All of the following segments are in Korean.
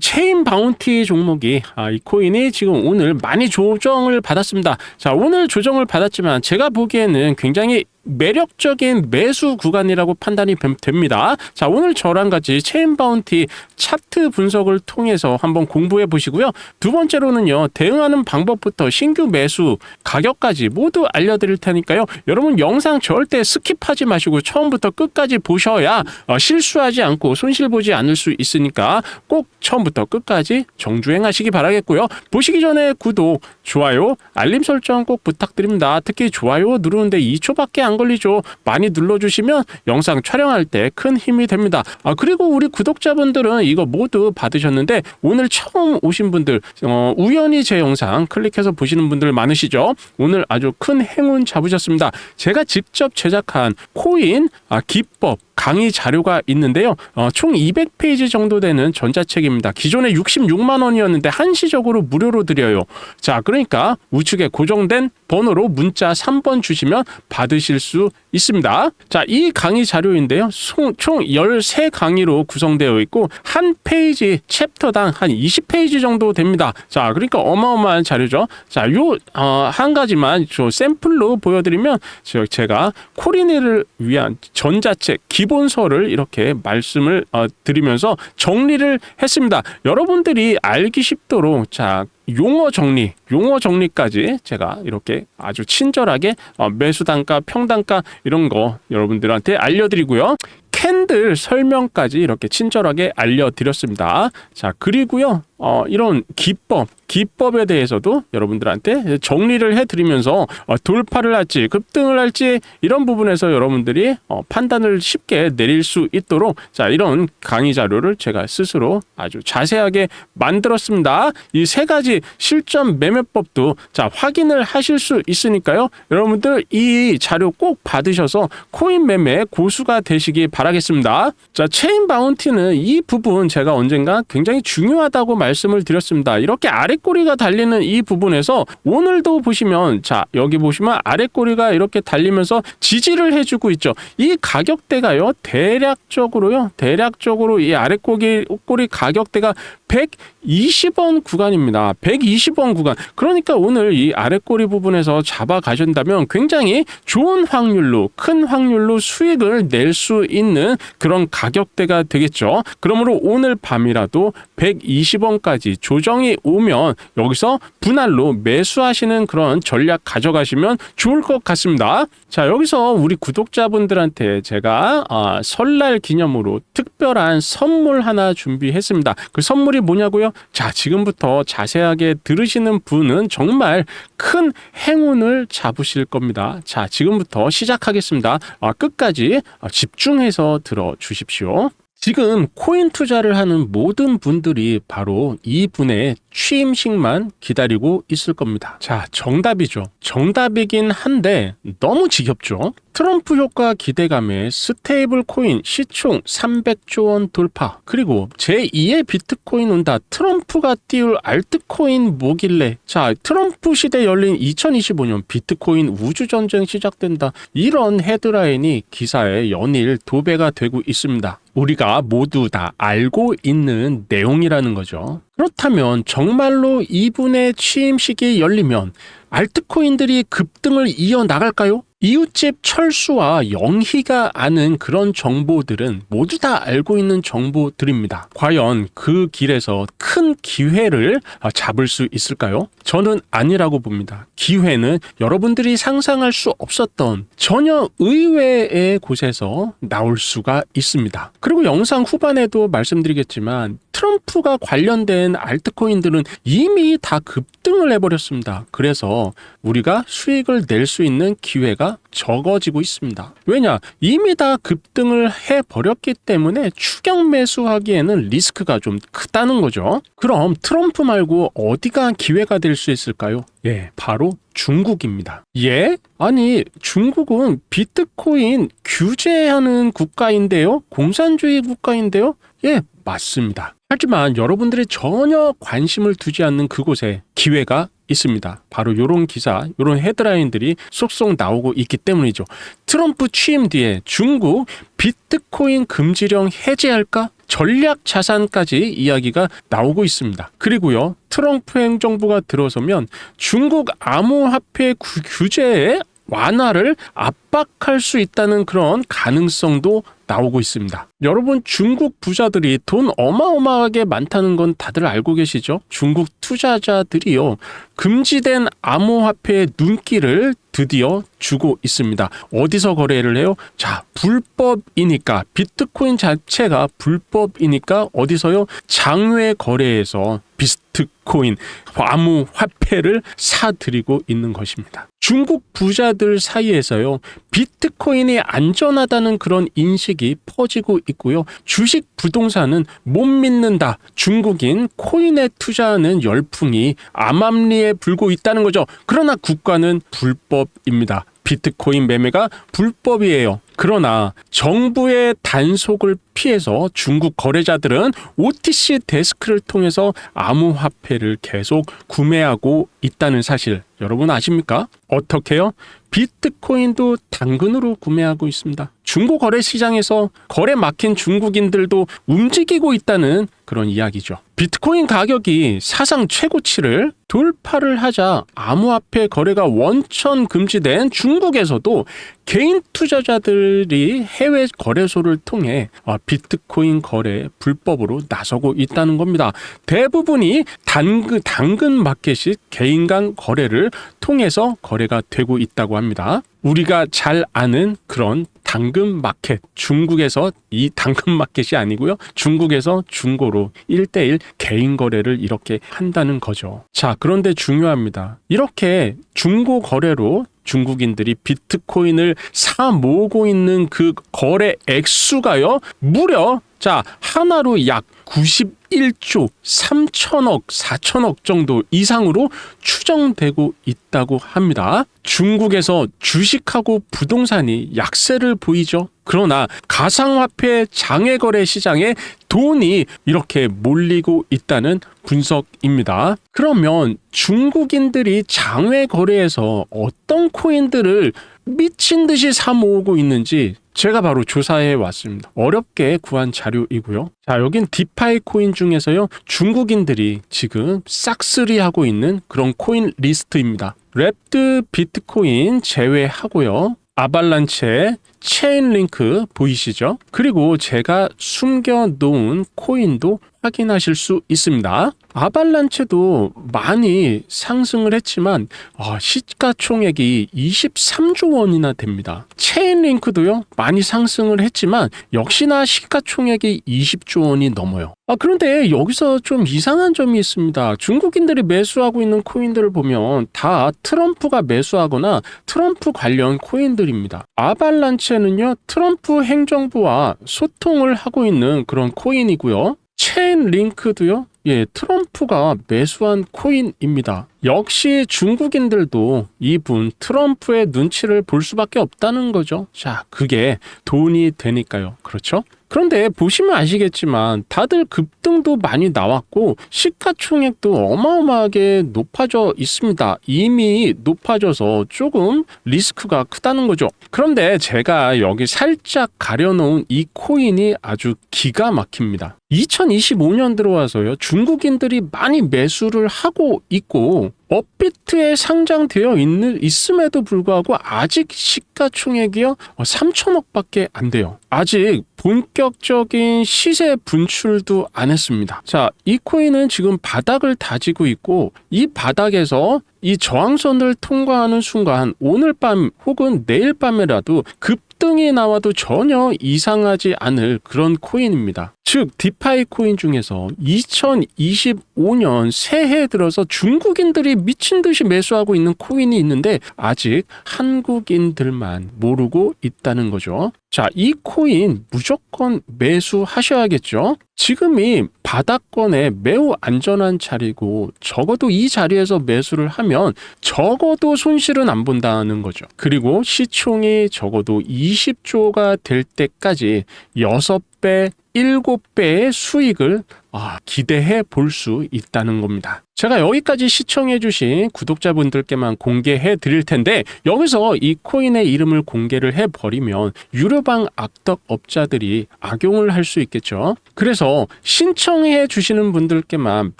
체인 바운티 종목이 아, 이 코인이 지금 오늘 많이 조정을 받았습니다. 자, 오늘 조정을 받았지만 제가 보기에는 굉장히 매력적인 매수 구간이라고 판단이 됨- 됩니다. 자, 오늘 저랑 같이 체인 바운티 차트 분석을 통해서 한번 공부해 보시고요. 두 번째로는요, 대응하는 방법부터 신규 매수 가격까지 모두 알려드릴 테니까요. 여러분 영상 절대 스킵하지 마시고 처음부터 끝까지 보셔야 어, 실수하지 않고 손실 보지 않을 수 있으니까 꼭 처음부터 끝까지 정주행하시기 바라겠고요. 보시기 전에 구독, 좋아요, 알림 설정 꼭 부탁드립니다. 특히 좋아요 누르는데 2초밖에 안 걸리죠. 많이 눌러주시면 영상 촬영할 때 큰 힘이 됩니다. 아 그리고 우리 구독자분들은 이거 모두 받으셨는데 오늘 처음 오신 분들 어, 우연히 제 영상 클릭해서 보시는 분들 많으시죠? 오늘 아주 큰 행운 잡으셨습니다. 제가 직접 제작한 코인 아, 기법 강의 자료가 있는데요. 어, 총 200페이지 정도 되는 전자책입니다. 기존에 66만 원이었는데 한시적으로 무료로 드려요. 자, 그러니까 우측에 고정된 번호로 문자 3번 주시면 받으실 수 있습니다. 자, 이 강의 자료인데요. 총, 총 13강의로 구성되어 있고 한 페이지 챕터당 한 20페이지 정도 됩니다. 자, 그러니까 어마어마한 자료죠. 자, 요 어, 한 가지만 저 샘플로 보여드리면 저- 제가 코리네를 위한 전자책 기 본서를 이렇게 말씀을 어, 드리면서 정리를 했습니다. 여러분들이 알기 쉽도록 자 용어 정리, 용어 정리까지 제가 이렇게 아주 친절하게 어, 매수 단가, 평단가 이런 거 여러분들한테 알려드리고요. 캔들 설명까지 이렇게 친절하게 알려드렸습니다. 자, 그리고요, 어, 이런 기법, 기법에 대해서도 여러분들한테 정리를 해드리면서 어, 돌파를 할지 급등을 할지 이런 부분에서 여러분들이 어, 판단을 쉽게 내릴 수 있도록 자, 이런 강의 자료를 제가 스스로 아주 자세하게 만들었습니다. 이 세 가지 실전 매매법도 자, 확인을 하실 수 있으니까요. 여러분들 이 자료 꼭 받으셔서 코인 매매 고수가 되시기 바라겠습니다. 자, 체인 바운티는 이 부분 제가 언젠가 굉장히 중요하다고 말 씀을 드렸습니다. 이렇게 아래 꼬리가 달리는 이 부분에서 오늘도 보시면 자, 여기 보시면 아래 꼬리가 이렇게 달리면서 지지를 해 주고 있죠. 이 가격대가요. 대략적으로요. 대략적으로 이 아래 꼬리 가격대가 120원 구간입니다. 120원 구간. 그러니까 오늘 이 아래 꼬리 부분에서 잡아 가신다면 굉장히 좋은 확률로 큰 확률로 수익을 낼 수 있는 그런 가격대가 되겠죠. 그러므로 오늘 밤이라도 120원 까지 조정이 오면 여기서 분할로 매수하시는 그런 전략 가져가시면 좋을 것 같습니다. 자, 여기서 우리 구독자분들한테 제가 아, 설날 기념으로 특별한 선물 하나 준비했습니다. 그 선물이 뭐냐고요? 자, 지금부터 자세하게 들으시는 분은 정말 큰 행운을 잡으실 겁니다. 자, 지금부터 시작하겠습니다. 아, 끝까지 아, 집중해서 들어 주십시오. 지금 코인 투자를 하는 모든 분들이 바로 이 분의 취임식만 기다리고 있을 겁니다. 자, 정답이죠. 정답이긴 한데 너무 지겹죠? 트럼프 효과 기대감에 스테이블 코인 시총 300조 원 돌파. 그리고 제2의 비트코인 온다. 트럼프가 띄울 알트코인 뭐길래. 자, 트럼프 시대 열린 2025년 비트코인 우주전쟁 시작된다. 이런 헤드라인이 기사에 연일 도배가 되고 있습니다. 우리가 모두 다 알고 있는 내용이라는 거죠. 그렇다면 정말로 이분의 취임식이 열리면 알트코인들이 급등을 이어나갈까요? 이웃집 철수와 영희가 아는 그런 정보들은 모두 다 알고 있는 정보들입니다. 과연 그 길에서 큰 기회를 잡을 수 있을까요? 저는 아니라고 봅니다. 기회는 여러분들이 상상할 수 없었던 전혀 의외의 곳에서 나올 수가 있습니다. 그리고 영상 후반에도 말씀드리겠지만 트럼프가 관련된 알트코인들은 이미 다 급등을 해버렸습니다. 그래서 우리가 수익을 낼 수 있는 기회가 적어지고 있습니다. 왜냐? 이미 다 급등을 해버렸기 때문에 추격 매수하기에는 리스크가 좀 크다는 거죠. 그럼 트럼프 말고 어디가 기회가 될 수 있을까요? 예, 바로 중국입니다. 예? 아니, 중국은 비트코인 규제하는 국가인데요? 공산주의 국가인데요? 예, 맞습니다. 하지만 여러분들이 전혀 관심을 두지 않는 그곳에 기회가 있습니다. 바로 이런 기사, 이런 헤드라인들이 쏙쏙 나오고 있기 때문이죠. 트럼프 취임 뒤에 중국 비트코인 금지령 해제할까? 전략 자산까지 이야기가 나오고 있습니다. 그리고요. 트럼프 행정부가 들어서면 중국 암호화폐 구- 규제에 완화를 압박할 수 있다는 그런 가능성도 나오고 있습니다. 여러분 중국 부자들이 돈 어마어마하게 많다는 건 다들 알고 계시죠? 중국 투자자들이요. 금지된 암호화폐의 눈길을 드디어 주고 있습니다. 어디서 거래를 해요? 자, 불법이니까 비트코인 자체가 불법이니까 어디서요? 장외 거래에서 비트코인 암호 화폐를 사들이고 있는 것입니다. 중국 부자들 사이에서요. 비트코인이 안전하다는 그런 인식이 퍼지고 있고요. 주식 부동산은 못 믿는다. 중국인 코인에 투자하는 열풍이 암암리에 불고 있다는 거죠. 그러나 국가는 불법입니다. 비트코인 매매가 불법이에요. 그러나 정부의 단속을 피해서 중국 거래자들은 OTC 데스크를 통해서 암호화폐를 계속 구매하고 있다는 사실 여러분 아십니까? 어떻게요? 비트코인도 당근으로 구매하고 있습니다. 중고 거래 시장에서 거래 막힌 중국인들도 움직이고 있다는 그런 이야기죠. 비트코인 가격이 사상 최고치를 돌파를 하자 암호화폐 거래가 원천 금지된 중국에서도 개인 투자자들 이 해외 거래소를 통해 아, 비트코인 거래 불법으로 나서고 있다는 겁니다. 대부분이 당근, 당근 마켓이 개인 간 거래를 통해서 거래가 되고 있다고 합니다. 우리가 잘 아는 그런 당근 마켓 중국에서 이 당근 마켓이 아니고요. 중국에서 중고로 1대1 개인 거래를 이렇게 한다는 거죠. 자, 그런데 중요합니다. 이렇게 중고 거래로 중국인들이 비트코인을 사 모으고 있는 그 거래 액수가요. 무려 자, 하나로 약 91조 3천억, 4천억 정도 이상으로 추정되고 있다고 합니다. 중국에서 주식하고 부동산이 약세를 보이죠. 그러나 가상화폐 장외거래 시장에 돈이 이렇게 몰리고 있다는 분석입니다. 그러면 중국인들이 장외 거래에서 어떤 코인들을 미친 듯이 사 모으고 있는지 제가 바로 조사해 왔습니다. 어렵게 구한 자료이고요. 자, 여긴 디파이 코인 중에서요. 중국인들이 지금 싹쓸이 하고 있는 그런 코인 리스트입니다. 랩드 비트코인 제외하고요. 아발란체 체인링크 보이시죠? 그리고 제가 숨겨 놓은 코인도 확인하실 수 있습니다. 아발란체도 많이 상승을 했지만 아, 시가총액이 23조 원이나 됩니다. 체인링크도요 많이 상승을 했지만 역시나 시가총액이 20조 원이 넘어요. 아 그런데 여기서 좀 이상한 점이 있습니다. 중국인들이 매수하고 있는 코인들을 보면 다 트럼프가 매수하거나 트럼프 관련 코인들입니다. 아발란체는요 트럼프 행정부와 소통을 하고 있는 그런 코인이고요. 체인 링크도요. 예, 트럼프가 매수한 코인입니다. 역시 중국인들도 이분 트럼프의 눈치를 볼 수밖에 없다는 거죠. 자, 그게 돈이 되니까요. 그렇죠? 그런데 보시면 아시겠지만 다들 급등도 많이 나왔고 시가총액도 어마어마하게 높아져 있습니다. 이미 높아져서 조금 리스크가 크다는 거죠. 그런데 제가 여기 살짝 가려놓은 이 코인이 아주 기가 막힙니다. 2025년 들어와서요. 중국인들이 많이 매수를 하고 있고 업비트에 상장되어 있는 있음에도 불구하고 아직 시가총액이요 3천억 밖에 안 돼요. 아직 본격적인 시세 분출도 안 했습니다. 자, 이 코인은 지금 바닥을 다지고 있고 이 바닥에서 이 저항선을 통과하는 순간 오늘 밤 혹은 내일 밤에라도 급등이 나와도 전혀 이상하지 않을 그런 코인입니다. 즉 디파이 코인 중에서 2025년 새해 들어서 중국인들이 미친 듯이 매수하고 있는 코인이 있는데 아직 한국인들만 모르고 있다는 거죠. 자, 이 코인 무조건 매수하셔야겠죠. 지금이 바닥권에 매우 안전한 자리고 적어도 이 자리에서 매수를 하면 적어도 손실은 안 본다는 거죠. 그리고 시총이 적어도 20조가 될 때까지 6배, 7배의 수익을 아, 기대해 볼 수 있다는 겁니다. 제가 여기까지 시청해주신 구독자분들께만 공개해 드릴 텐데 여기서 이 코인의 이름을 공개를 해 버리면 유료방 악덕업자들이 악용을 할 수 있겠죠. 그래서 신청해 주시는 분들께만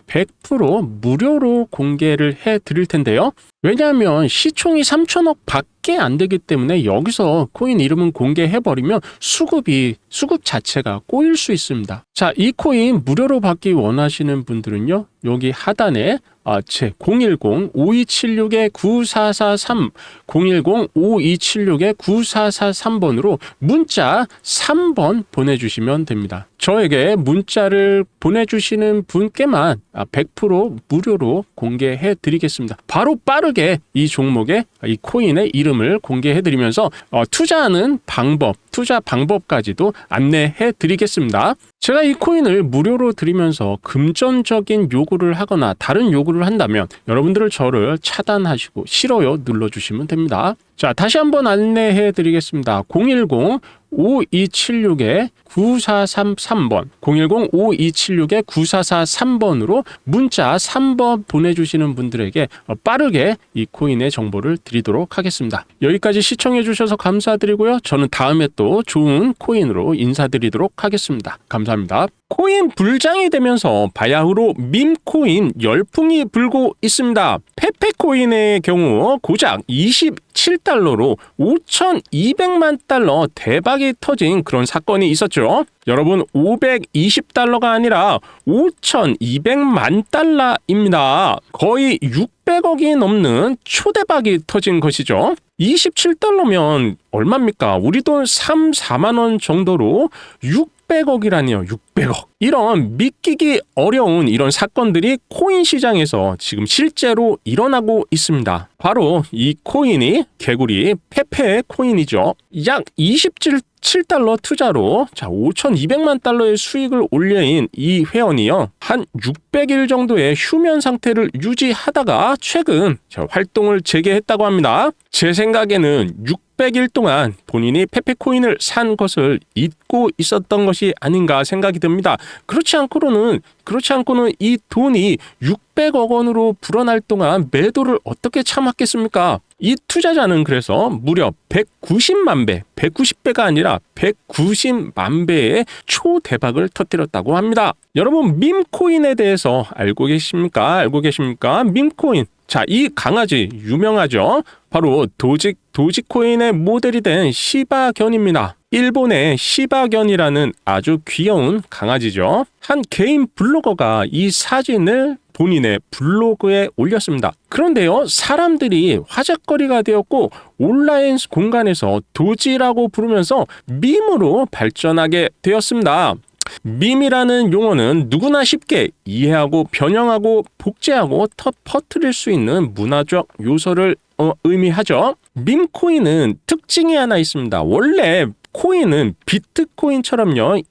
100% 무료로 공개를 해 드릴 텐데요. 왜냐하면 시총이 3천억 밖에 안 되기 때문에 여기서 코인 이름은 공개해 버리면 수급이 수급 자체가 꼬일 수 있습니다. 자, 이 코인 무료로 받기 원하시는 분들은요. 여기 하단에 아, 제 010-5276-9443 010-5276-9443번으로 문자 3번 보내주시면 됩니다. 저에게 문자를 보내주시는 분께만 100% 무료로 공개해 드리겠습니다. 바로 빠르게 이 종목의 이 코인의 이름을 공개해 드리면서 어, 투자하는 방법, 투자 방법까지도 안내해 드리겠습니다. 제가 이 코인을 무료로 드리면서 금전적인 요구를 하거나 다른 요구 를 한다면 여러분들을 저를 차단하시고 싫어요 눌러주시면 됩니다. 자, 다시 한번 안내해 드리겠습니다. 010 5276에 9433번 010-5276에 9443번으로 문자 3번 보내주시는 분들에게 빠르게 이 코인의 정보를 드리도록 하겠습니다. 여기까지 시청해 주셔서 감사드리고요. 저는 다음에 또 좋은 코인으로 인사드리도록 하겠습니다. 감사합니다. 코인 불장이 되면서 바야흐로 밈코인 열풍이 불고 있습니다. 페페코인의 경우 고작 27 달러로 5,200만 달러 대박이 터진 그런 사건이 있었죠. 여러분 520달러가 아니라 5,200만 달러입니다. 거의 600억이 넘는 초대박이 터진 것이죠. 27달러면 얼마입니까? 우리 돈 3, 4만 원 정도로 6 600억이라니요. 600억. 이런 믿기기 어려운 이런 사건들이 코인 시장에서 지금 실제로 일어나고 있습니다. 바로 이 코인이 개구리 페페 코인이죠. 약 27, 7달러 투자로 자 5,200만 달러의 수익을 올려인 이 회원이요 한 600일 정도의 휴면 상태를 유지하다가 최근 자, 활동을 재개했다고 합니다. 제 생각에는 600일 동안 본인이 페페코인을 산 것을 잊고 있었던 것이 아닌가 생각이 듭니다. 그렇지 않고는 그렇지 않고는 이 돈이 600억 원으로 불어날 동안 매도를 어떻게 참았겠습니까? 이 투자자는 그래서 무려 190만 배, 190배가 아니라 190만 배의 초대박을 터뜨렸다고 합니다. 여러분 밈코인에 대해서 알고 계십니까? 알고 계십니까? 밈코인. 자, 이 강아지 유명하죠? 바로 도직 도지코인의 모델이 된 시바견입니다. 일본의 시바견이라는 아주 귀여운 강아지죠. 한 개인 블로거가 이 사진을 본인의 블로그에 올렸습니다. 그런데요, 사람들이 화제거리가 되었고 온라인 공간에서 도지라고 부르면서 밈으로 발전하게 되었습니다. 밈이라는 용어는 누구나 쉽게 이해하고 변형하고 복제하고 터, 퍼뜨릴 수 있는 문화적 요소를 어, 의미하죠. 밈 코인은 특징이 하나 있습니다. 원래 코인은 비트코인처럼요,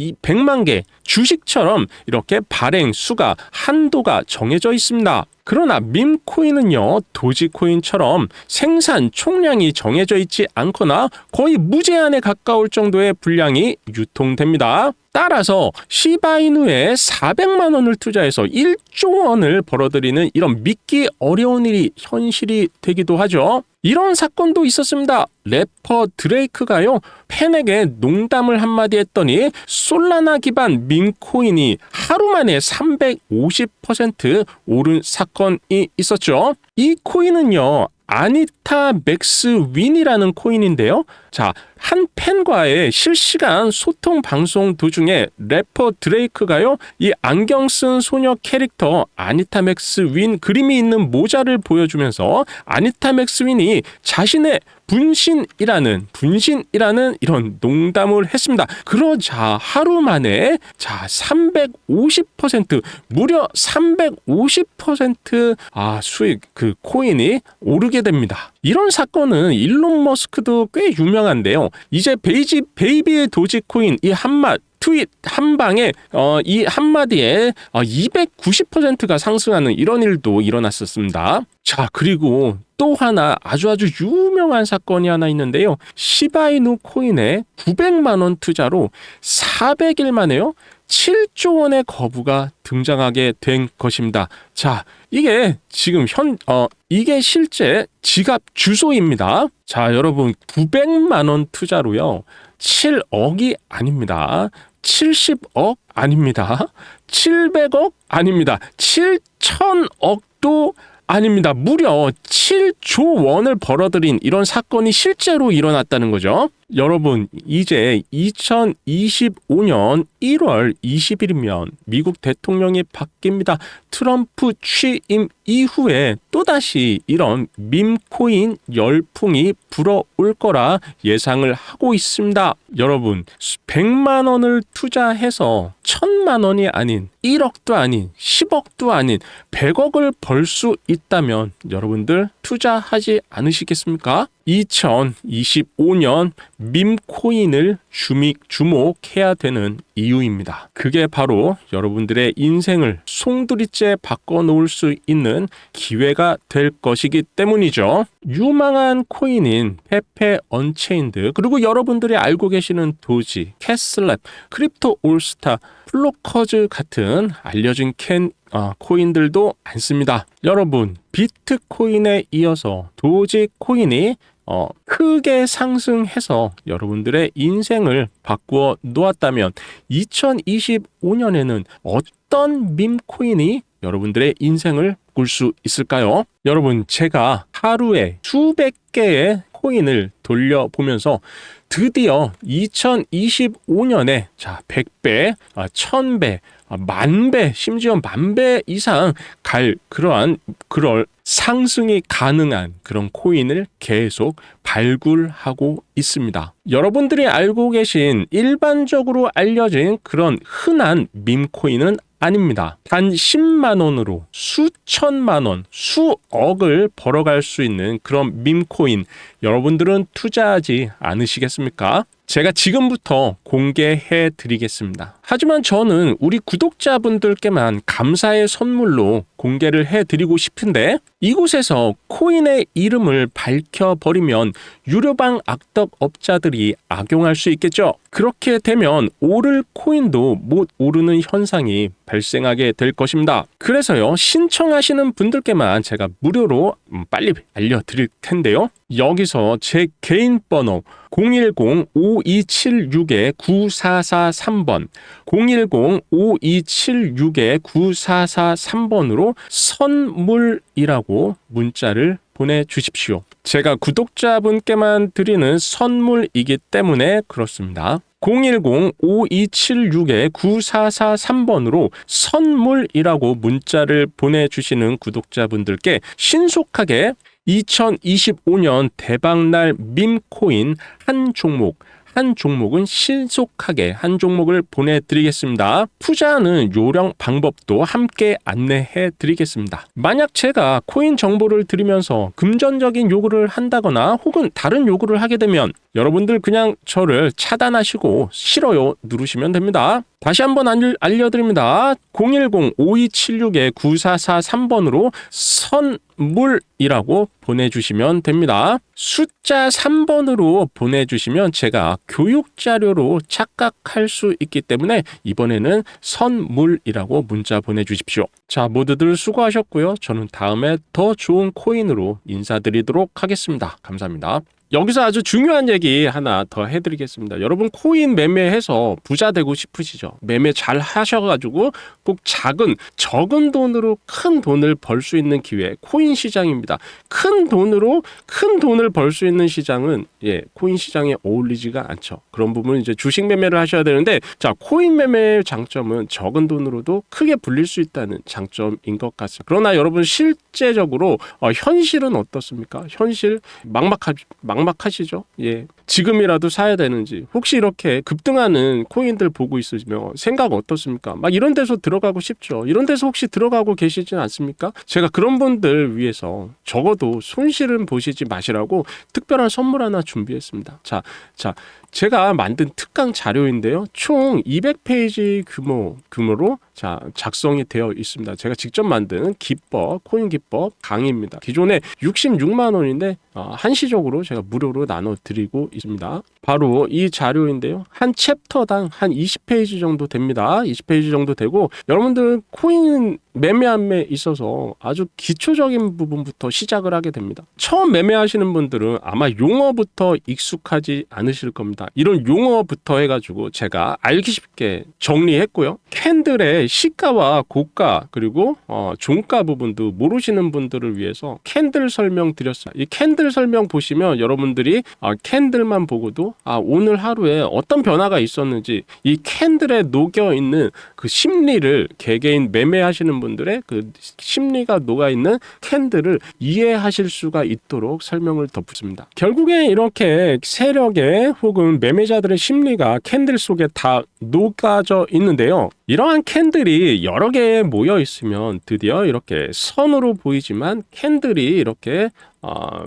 2,100만 개 주식처럼 이렇게 발행 수가 한도가 정해져 있습니다. 그러나 밈코인은요, 도지코인처럼 생산 총량이 정해져 있지 않거나 거의 무제한에 가까울 정도의 분량이 유통됩니다. 따라서 시바이누에 400만 원을 투자해서 1조 원을 벌어들이는 이런 믿기 어려운 일이 현실이 되기도 하죠. 이런 사건도 있었습니다. 래퍼 드레이크가요, 팬에게 농담을 한마디 했더니 솔라나 기반 민코인이 하루 만에 350% 오른 사건이 있었죠. 이 코인은요, 아니타 맥스 윈이라는 코인인데요. 자, 한 팬과의 실시간 소통 방송 도중에 래퍼 드레이크가요, 이 안경 쓴 소녀 캐릭터 아니타 맥스 윈 그림이 있는 모자를 보여주면서 아니타 맥스 윈이 자신의 분신이라는 분신이라는 이런 농담을 했습니다. 그러자 하루 만에 자 350% 무려 350%아 수익 그 코인이 오르게 됩니다. 이런 사건은 일론 머스크도 꽤 유명한데요. 이제 베이지 베이비의 도지코인 이 한맛 트윗 한 방에 어, 이 한마디에 어, 290%가 상승하는 이런 일도 일어났었습니다. 자, 그리고 또 하나 아주 아주 유명한 사건이 하나 있는데요. 시바이누 코인에 900만 원 투자로 400일 만에요. 7조 원의 거부가 등장하게 된 것입니다. 자, 이게 지금 현, 어, 이게 실제 지갑 주소입니다. 자, 여러분, 900만 원 투자로요. 7억이 아닙니다. 70억 아닙니다. 700억 아닙니다. 7천억도 아닙니다. 무려 7조 원을 벌어들인 이런 사건이 실제로 일어났다는 거죠. 여러분, 이제 2025년 1월 20일이면 미국 대통령이 바뀝니다. 트럼프 취임 이후에 또다시 이런 밈코인 열풍이 불어올 거라 예상을 하고 있습니다. 여러분, 100만 원을 투자해서 1000만 원이 아닌 1억도 아닌 10억도 아닌 100억을 벌 수 있 다면 여러분들 투자하지 않으시겠습니까? 2025년 밈코인을 주믹, 주목해야 되는 이유입니다. 그게 바로 여러분들의 인생을 송두리째 바꿔놓을 수 있는 기회가 될 것이기 때문이죠. 유망한 코인인 페페 언체인드 그리고 여러분들이 알고 계시는 도지, 캐슬랩, 크립토 올스타, 플로커즈 같은 알려진 캔 어, 코인들도 많습니다. 여러분 비트코인에 이어서 도지 코인이 어, 크게 상승해서 여러분들의 인생을 바꾸어 놓았다면 2025년에는 어떤 밈코인이 여러분들의 인생을 바꿀 수 있을까요? 여러분, 제가 하루에 수백 개의 코인을 돌려보면서 드디어 2025년에 자 100배, 아, 1000배, 아, 만배, 심지어 만배 이상 갈 그러한 그럴 상승이 가능한 그런 코인을 계속 발굴하고 있습니다. 여러분들이 알고 계신 일반적으로 알려진 그런 흔한 밈코인은 아닙니다. 단 10만 원으로 수천만 원, 수억을 벌어갈 수 있는 그런 밈코인 여러분들은 투자하지 않으시겠습니까? 제가 지금부터 공개해 드리겠습니다. 하지만 저는 우리 구독자분들께만 감사의 선물로 공개를 해 드리고 싶은데 이곳에서 코인의 이름을 밝혀버리면 유료방 악덕 업자들이 악용할 수 있겠죠. 그렇게 되면 오를 코인도 못 오르는 현상이 발생하게 될 것입니다. 그래서요, 신청하시는 분들께만 제가 무료로 음, 빨리 알려드릴 텐데요. 여기서 제 개인 번호 010-5276-9443번 010-5276-9443번으로 선물이라고 문자를 보내주십시오. 제가 구독자분께만 드리는 선물이기 때문에 그렇습니다. 010-5276-9443번으로 선물이라고 문자를 보내주시는 구독자분들께 신속하게 2025년 대박날 밈코인 한 종목 한 종목은 신속하게 한 종목을 보내드리겠습니다. 투자하는 요령 방법도 함께 안내해 드리겠습니다. 만약 제가 코인 정보를 드리면서 금전적인 요구를 한다거나 혹은 다른 요구를 하게 되면 여러분들 그냥 저를 차단하시고 싫어요 누르시면 됩니다. 다시 한번 알려 드립니다. 010-5276-9443번으로 선물이라고 보내주시면 됩니다. 숫자 3번으로 보내주시면 제가 교육자료로 착각할 수 있기 때문에 이번에는 선물이라고 문자 보내주십시오. 자, 모두들 수고하셨고요. 저는 다음에 더 좋은 코인으로 인사드리도록 하겠습니다. 감사합니다. 여기서 아주 중요한 얘기 하나 더 해드리겠습니다. 여러분 코인 매매해서 부자 되고 싶으시죠? 매매 잘 하셔가지고 꼭 작은 적은 돈으로 큰 돈을 벌 수 있는 기회 코인 시장입니다. 큰 돈으로 큰 돈을 벌 수 있는 시장은 예 코인 시장에 어울리지가 않죠. 그런 부분은 이제 주식 매매를 하셔야 되는데 자 코인 매매의 장점은 적은 돈으로도 크게 불릴 수 있다는 장점인 것 같습니다. 그러나 여러분 실제적으로 어, 현실은 어떻습니까? 현실 막막하 막 막막하시죠? 예. 지금이라도 사야 되는지 혹시 이렇게 급등하는 코인들 보고 있으시면 생각 어떻습니까? 막 이런 데서 들어가고 싶죠. 이런 데서 혹시 들어가고 계시진 않습니까? 제가 그런 분들 위해서 적어도 손실은 보시지 마시라고 특별한 선물 하나 준비했습니다. 자, 자, 제가 만든 특강 자료인데요. 총 200페이지 규모 규모로 자 작성이 되어 있습니다. 제가 직접 만든 기법 코인 기법 강의입니다. 기존에 66만 원인데 어, 한시적으로 제가 무료로 나눠 드리고 있습니다. 바로 이 자료인데요. 한 챕터당 한 20페이지 정도 됩니다. 20페이지 정도 되고 여러분들 코인 매매함에 있어서 아주 기초적인 부분부터 시작을 하게 됩니다. 처음 매매하시는 분들은 아마 용어부터 익숙하지 않으실 겁니다. 이런 용어부터 해가지고 제가 알기 쉽게 정리했고요. 캔들의 시가와 고가 그리고 어, 종가 부분도 모르시는 분들을 위해서 캔들 설명 드렸습니다. 이 캔들 설명 보시면 여러분들이 아, 캔들만 보고도 아, 오늘 하루에 어떤 변화가 있었는지 이 캔들에 녹여 있는 그 심리를 개개인 매매하시는 분들의 그 심리가 녹아 있는 캔들을 이해하실 수가 있도록 설명을 덧붙습니다. 결국에 이렇게 세력의 혹은 매매자들의 심리가 캔들 속에 다 녹아져 있는데요. 이러한 캔들이 여러 개 모여 있으면 드디어 이렇게 선으로 보이지만 캔들이 이렇게 어,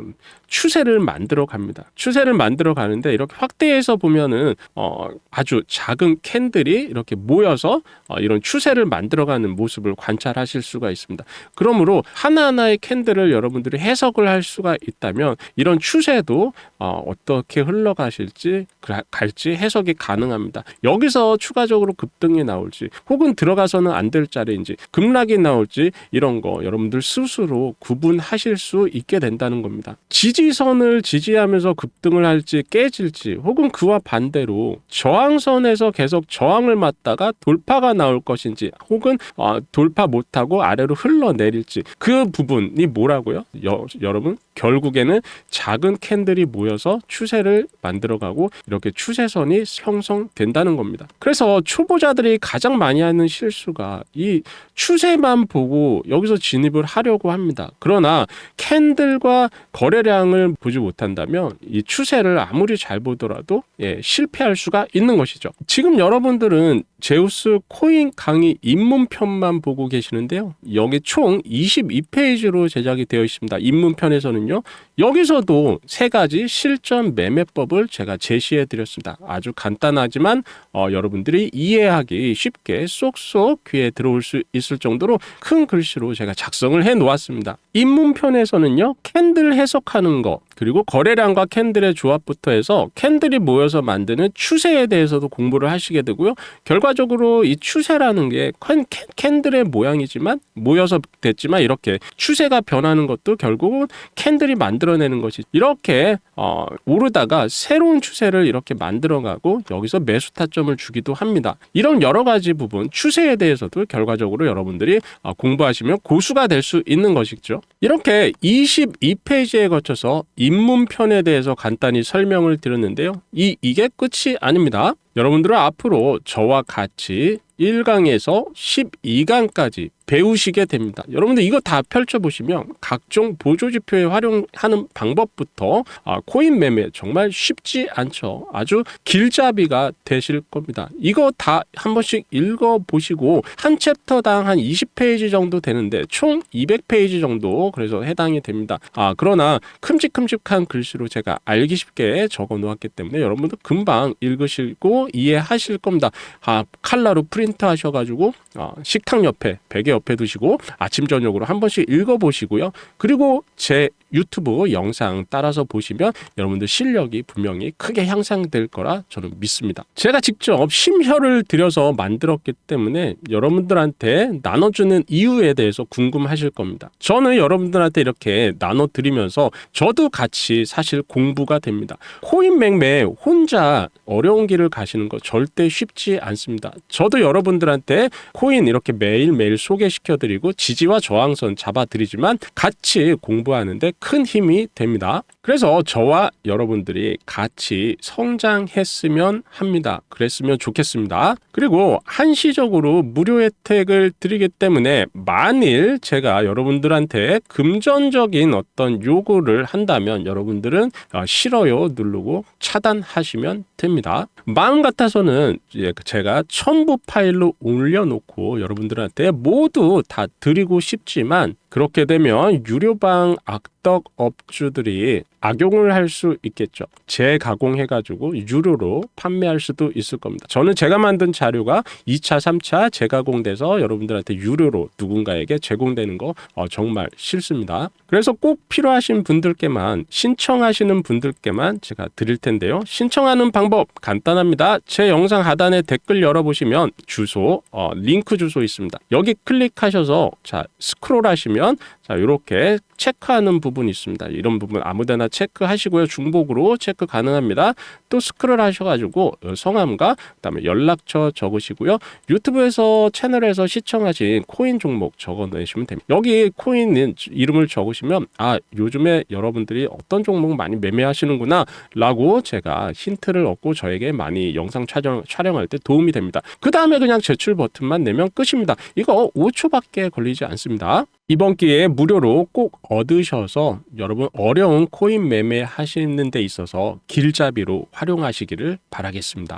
추세를 만들어 갑니다. 추세를 만들어 가는데 이렇게 확대해서 보면은 어, 아주 작은 캔들이 이렇게 모여서 어, 이런 추세를 만들어 가는 모습을 관찰하실 수가 있습니다. 그러므로 하나하나의 캔들을 여러분들이 해석을 할 수가 있다면 이런 추세도 어, 어떻게 흘러가실지 가- 갈지 해석이 가능합니다. 여기서 추가적으로 급등이 나올지 혹은 들어가서는 안 될 자리인지 급락이 나올지 이런 거 여러분들 스스로 구분하실 수 있게 된다 는 겁니다. 지지선을 지지하면서 급등을 할지 깨질지 혹은 그와 반대로 저항선에서 계속 저항을 맞다가 돌파가 나올 것인지 혹은 어, 돌파 못하고 아래로 흘러내릴지 그 부분이 뭐라고요? 여, 여러분 결국에는 작은 캔들이 모여서 추세를 만들어가고 이렇게 추세선이 형성된다는 겁니다. 그래서 초보자들이 가장 많이 하는 실수가 이 추세만 보고 여기서 진입을 하려고 합니다. 그러나 캔들과 거래량을 보지 못한다면 이 추세를 아무리 잘 보더라도 예, 실패할 수가 있는 것이죠. 지금 여러분들은 제우스 코인 강의 입문편만 보고 계시는데요. 여기 총 22페이지로 제작이 되어 있습니다. 입문편에서는 요. 여기서도 세 가지 실전 매매법을 제가 제시해 드렸습니다. 아주 간단하지만 어, 여러분들이 이해하기 쉽게 쏙쏙 귀에 들어올 수 있을 정도로 큰 글씨로 제가 작성을 해 놓았습니다. 입문편에서는요. 캔들 해석하는 거 그리고 거래량과 캔들의 조합부터 해서 캔들이 모여서 만드는 추세에 대해서도 공부를 하시게 되고요. 결과적으로 이 추세라는 게 캔, 캔- 캔들의 모양이지만 모여서 됐지만 이렇게 추세가 변하는 것도 결국은 캔들이 만들어내는 것이 이렇게 어, 오르다가 새로운 추세를 이렇게 만들어가고 여기서 매수 타점을 주기도 합니다. 이런 여러 가지 부분 추세에 대해서도 결과적으로 여러분들이 어, 공부하시면 고수가 될 수 있는 것이죠. 이렇게 22페이지에 거쳐서 입문편에 대해서 간단히 설명을 드렸는데요. 이 이게 끝이 아닙니다. 여러분들은 앞으로 저와 같이 1강에서 12강까지 배우시게 됩니다. 여러분들 이거 다 펼쳐보시면 각종 보조지표에 활용하는 방법부터 아, 코인 매매 정말 쉽지 않죠. 아주 길잡이가 되실 겁니다. 이거 다 한 번씩 읽어보시고 한 챕터당 한 20페이지 정도 되는데 총 200페이지 정도 그래서 해당이 됩니다. 아 그러나 큼직큼직한 글씨로 제가 알기 쉽게 적어 놓았기 때문에 여러분들 금방 읽으시고 이해하실 겁니다. 아 칼라로 프린트 하셔가지고 어, 식탁 옆에 베개 옆에 두시고 아침 저녁으로 한 번씩 읽어보시고요. 그리고 제 유튜브 영상 따라서 보시면 여러분들 실력이 분명히 크게 향상될 거라 저는 믿습니다. 제가 직접 심혈을 들여서 만들었기 때문에 여러분들한테 나눠주는 이유에 대해서 궁금하실 겁니다. 저는 여러분들한테 이렇게 나눠드리면서 저도 같이 사실 공부가 됩니다. 코인 매매 혼자 어려운 길을 가시는 거 절대 쉽지 않습니다. 저도 여러분들한테 코인 이렇게 매일매일 소개시켜드리고 지지와 저항선 잡아드리지만 같이 공부하는데 큰 힘이 됩니다. 그래서 저와 여러분들이 같이 성장했으면 합니다. 그랬으면 좋겠습니다. 그리고 한시적으로 무료 혜택을 드리기 때문에 만일 제가 여러분들한테 금전적인 어떤 요구를 한다면 여러분들은 어, 싫어요 누르고 차단하시면 됩니다. 마음 같아서는 제가 첨부 파일로 올려놓고 여러분들한테 모두 다 드리고 싶지만 그렇게 되면 유료방 악덕 업주들이 악용을 할 수 있겠죠. 재가공해 가지고 유료로 판매할 수도 있을 겁니다. 저는 제가 만든 자료가 2차, 3차 재가공돼서 여러분들한테 유료로 누군가에게 제공되는 거 어, 정말 싫습니다. 그래서 꼭 필요하신 분들께만 신청하시는 분들께만 제가 드릴 텐데요. 신청하는 방법 간단합니다. 제 영상 하단에 댓글 열어보시면 주소, 어, 링크 주소 있습니다. 여기 클릭하셔서 자 스크롤하시면 자 이렇게 체크하는 부분이 있습니다. 이런 부분 아무데나 체크하시고요. 중복으로 체크 가능합니다. 또 스크롤 하셔가지고 성함과 그다음에 연락처 적으시고요. 유튜브에서 채널에서 시청하신 코인 종목 적어내시면 됩니다. 여기 코인 이름을 적으시면 아 요즘에 여러분들이 어떤 종목 많이 매매하시는구나라고 제가 힌트를 얻고 저에게 많이 영상 촬영 촬영할 때 도움이 됩니다. 그 다음에 그냥 제출 버튼만 내면 끝입니다. 이거 5초밖에 걸리지 않습니다. 이번 기회에 무료로 꼭 얻으셔서 여러분 어려운 코인 매매 하시는 데 있어서 길잡이로 활용하시기를 바라겠습니다.